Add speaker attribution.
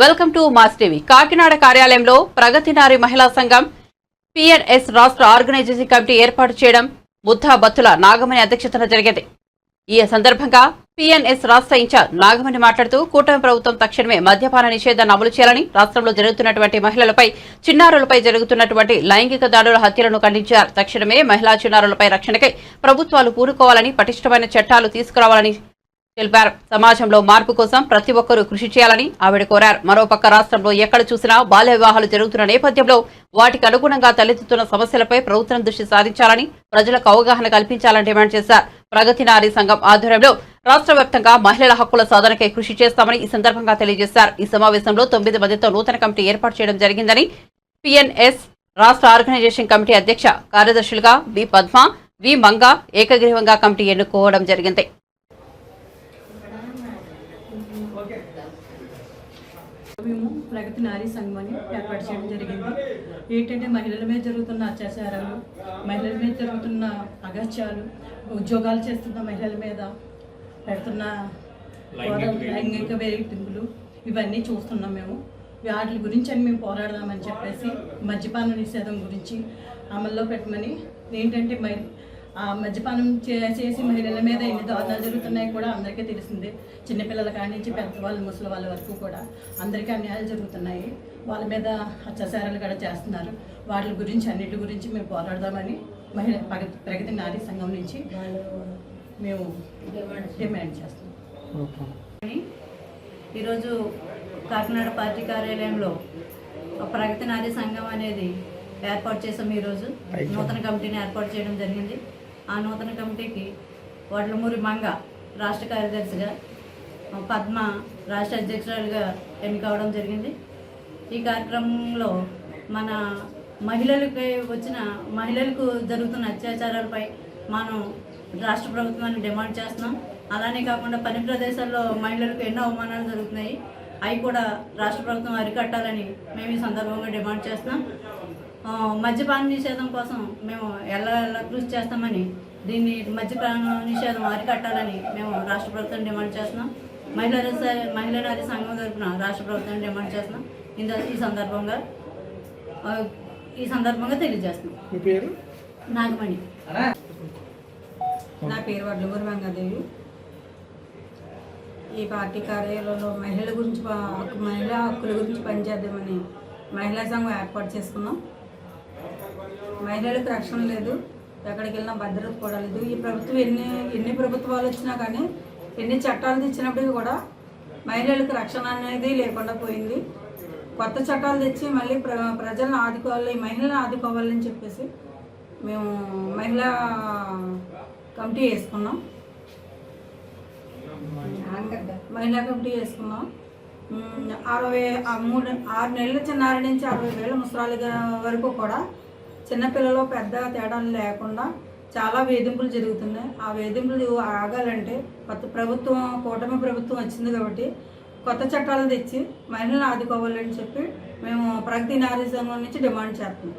Speaker 1: Welcome to mass TV. Kakinada కార్యాలయంలో ప్రగతి నారి మహిళా సంఘం పిఎన్ఎస్ రాష్ట్ర ఆర్గనైజేషన్ కమిటీ ఏర్పాటు చేయడం ముద్దా బత్తుల నాగమణి అధ్యక్షతన జరిగింది. ఈ సందర్భంగా పిఎన్ఎస్ రాష్ట్ర ఇన్ఛార్జ్ నాగమణి మాట్లాడుతూ కూటమి ప్రభుత్వం తక్షణమే మద్యపాన నిషేధాన్ని అమలు చేయాలని రాష్ట్రంలో జరుగుతున్నటువంటి మహిళలపై చిన్నారులపై జరుగుతున్నటువంటి లైంగిక దాడుల హత్యలను ఖండించారు. తక్షణమే మహిళా చిన్నారులపై రక్షణకై ప్రభుత్వాలు పూనుకోవాలని పటిష్టమైన చట్టాలు తీసుకురావాలని తెలిపారు. సమాజంలో మార్పు కోసం ప్రతి ఒక్కరూ కృషి చేయాలని ఆవిడ కోరారు. మరోపక్క రాష్ట్రంలో ఎక్కడ చూసినా బాల్య వివాహాలు జరుగుతున్న నేపథ్యంలో వాటికి అనుగుణంగా తలెత్తుతున్న సమస్యలపై ప్రభుత్వం దృష్టి సారించాలని ప్రజలకు అవగాహన కల్పించాలని డిమాండ్ చేశారు. ప్రగతి నారీ సంఘం ఆధ్వర్యంలో రాష్ట్ర వ్యాప్తంగా మహిళల హక్కుల సాధనకై కృషి చేస్తామని ఈ సందర్భంగా తెలియజేశారు. ఈ సమావేశంలో తొమ్మిది మందితో నూతన కమిటీ ఏర్పాటు చేయడం జరిగిందని పిఎన్ఎస్ రాష్ట్ర ఆర్గనైజేషన్ కమిటీ అధ్యక్ష కార్యదర్శులుగా బి పద్మ వి మంగ ఏకగ్రీవంగా కమిటీ ఎన్నుకోవడం జరిగింది.
Speaker 2: మేము ప్రగతి నారీ సంఘం అని ఏర్పాటు చేయడం జరిగింది. ఏంటంటే మహిళల మీద జరుగుతున్న అత్యాచారాలు మహిళల మీద జరుగుతున్న అగత్యాలు ఉద్యోగాలు చేస్తున్న మహిళల మీద పెడుతున్న లైంగిక వేధింపులు. ఇవన్నీ చూస్తున్నాం మేము. వాటి గురించి అని మేము పోరాడదామని చెప్పేసి మద్యపాన నిషేధం గురించి అమల్లో పెట్టమని ఏంటంటే ఆ మద్యపానం చే- చేసి మహిళల మీద ఎన్ని దారుణాలు జరుగుతున్నాయి కూడా అందరికీ తెలిసిందే. చిన్నపిల్లల కాడి నుంచి పెద్దవాళ్ళు ముసలి వాళ్ళ వరకు కూడా అందరికీ అన్యాయాలు జరుగుతున్నాయి. వాళ్ళ మీద అత్యాచారాలు కూడా చేస్తున్నారు. వాటి గురించి అన్నిటి గురించి మేము పోరాడదామని మహిళ ప్రగతి ప్రగతి నారీ సంఘం నుంచి మేము డిమాండ్ చేస్తున్నాం.
Speaker 3: ఈరోజు కాకినాడ పార్టీ కార్యాలయంలో ప్రగతి నారీ సంఘం అనేది ఏర్పాటు చేసాం ఈరోజు. నూతన కమిటీని ఏర్పాటు చేయడం జరిగింది. ఆ నూతన కమిటీకి వడ్లమూరి మంగ రాష్ట్ర కార్యదర్శిగా పద్మ రాష్ట్ర అధ్యక్షురాలుగా ఎన్నికవడం జరిగింది. ఈ కార్యక్రమంలో మన మహిళలకి వచ్చిన మహిళలకు జరుగుతున్న అత్యాచారాలపై మనం రాష్ట్ర ప్రభుత్వాన్ని డిమాండ్ చేస్తున్నాం. అలానే కాకుండా పని ప్రదేశాల్లో మహిళలకు ఎన్నో అవమానాలు జరుగుతున్నాయి. అవి కూడా రాష్ట్ర ప్రభుత్వం అరికట్టాలని మేము ఈ సందర్భంగా డిమాండ్ చేస్తున్నాం. మద్యపాన నిషేధం కోసం మేము ఎలా ఎలా కృషి చేస్తామని దీన్ని మద్యపాన నిషేధం అరికట్టాలని మేము రాష్ట్ర ప్రభుత్వం డిమాండ్ చేస్తున్నాం. మహిళా రస- మహిళా నారీ సంఘం తరపున రాష్ట్ర ప్రభుత్వం డిమాండ్ చేస్తున్నాం. ఇంత ఈ సందర్భంగా ఈ సందర్భంగా తెలియజేస్తున్నాం. నాగమణి.
Speaker 4: నా పేరు వడ్లమూరి మంగాదేవి ఈ పార్టీ కార్యాలయంలో మహిళల గురించి మహిళా హక్కుల గురించి పనిచేద్దామని మహిళా సంఘం ఏర్పాటు చేసుకున్నాం. మహిళలకు రక్షణ లేదు. ఎక్కడికి వెళ్ళినా భద్రత కూడా లేదు. ఈ ప్రభుత్వం ఎన్ని ఎన్ని ప్రభుత్వాలు వచ్చినా కానీ ఎన్ని చట్టాలు తెచ్చినప్పటికీ కూడా మహిళలకు రక్షణ అనేది లేకుండా పోయింది. కొత్త చట్టాలు తెచ్చి మళ్ళీ ప్ర ప్రజలను ఆదుకోవాలి మహిళలను ఆదుకోవాలని చెప్పేసి మేము మహిళా కమిటీ వేసుకున్నాం. మహిళా కమిటీ వేసుకున్నాం. అరవై మూడు ఆరు నెలల చిన్నారి నుంచి అరవై వేల ముసరాలు వరకు కూడా చిన్నపిల్లలు పెద్ద తేడాలు లేకుండా చాలా వేధింపులు జరుగుతున్నాయి. ఆ వేధింపులు ఆగాలంటే కొత్త ప్రభుత్వం కూటమి ప్రభుత్వం వచ్చింది కాబట్టి కొత్త చట్టాలు తెచ్చి మహిళలను ఆదుకోవాలని చెప్పి మేము ప్రగతి నారీ సంఘం నుంచి డిమాండ్ చేస్తున్నాం.